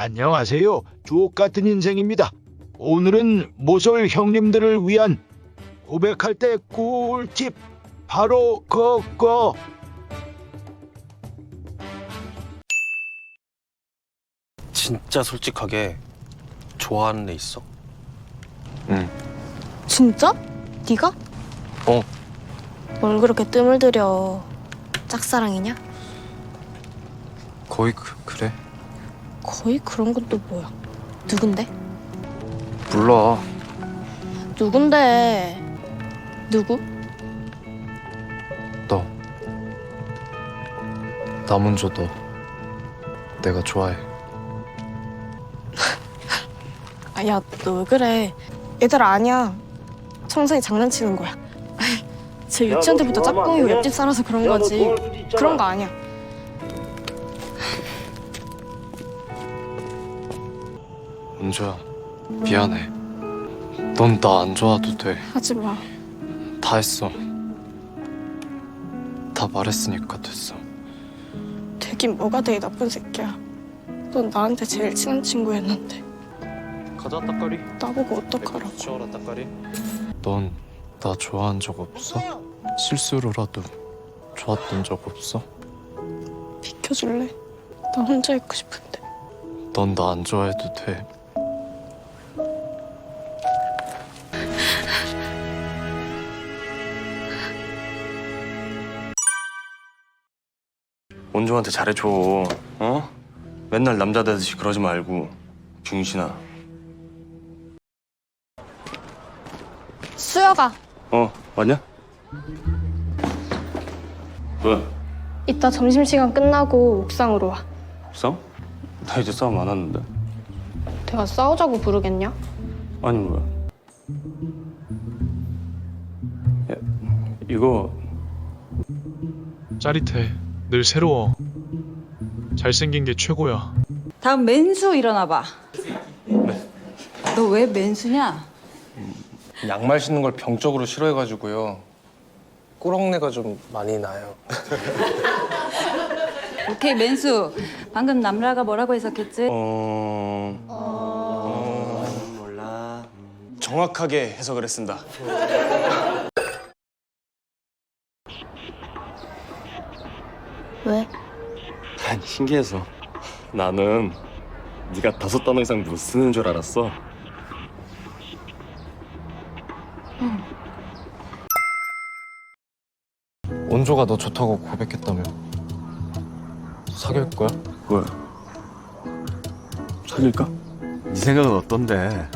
안녕하세요. 주옥 같은 인생입니다. 오늘은 모솔 형님들을 위한 고백할 때 꿀팁 바로 그거. 진짜 솔직하게 좋아하는 애 있어? 진짜? 네가? 어. 뭘 그렇게 뜸을 들여? 짝사랑이냐? 거의 그, 그래 거의 그런 건 또 뭐야? 누군데? 몰라 누군데? 누구? 너나 먼저 너 내가 좋아해 아, 야, 너 왜 그래? 얘들아, 아니야. 청성이 장난치는 거야. 제 유치원 때부터 짝꿍이고 옆집 살아서 그런 거지. 그런 거 아니야. 은주야 미안해 넌 나 안 좋아도 돼 다 하지 마. 했어 다 말했으니까 됐어 되긴 뭐가 되게 나쁜 새끼야. 넌 나한테 제일 친한 친구였는데. 가자 따까리 나보고 어떡하라고. 치워라 따까리 넌 나 좋아한 적 없어? 실수로라도 좋았던 적 없어? 비켜줄래? 나 혼자 있고 싶은데. 넌 나 안 좋아해도 돼 원종한테 잘해줘. 어? 맨날 남자 되듯이 그러지 말고. 중신아. 수혁아, 어, 왔냐? 왜? 이따 점심시간 끝나고 옥상으로 와. 싸움? 나 이제 싸움 안 하는데. 내가 싸우자고 부르겠냐? 아니 뭐야? 야, 이거 짜릿해. 늘 새로워. 잘생긴 게 최고야. 다음 맨수 일어나봐. 너 왜 맨수냐? 양말 신는 걸 병적으로 싫어해가지고요. 꾸렁내가 좀 많이 나요. 오케이 맨수. 방금 남라가 뭐라고 해석했지? 어... 어... 몰라. 정확하게 해석을 했습니다. 왜? 아니 신기해서. 나는 네가 다섯 단어 이상 못 쓰는 줄 알았어. 원조가 너 좋다고 고백했다며 사귈 거야? 왜? 사귈까? 네 생각은 어떤데?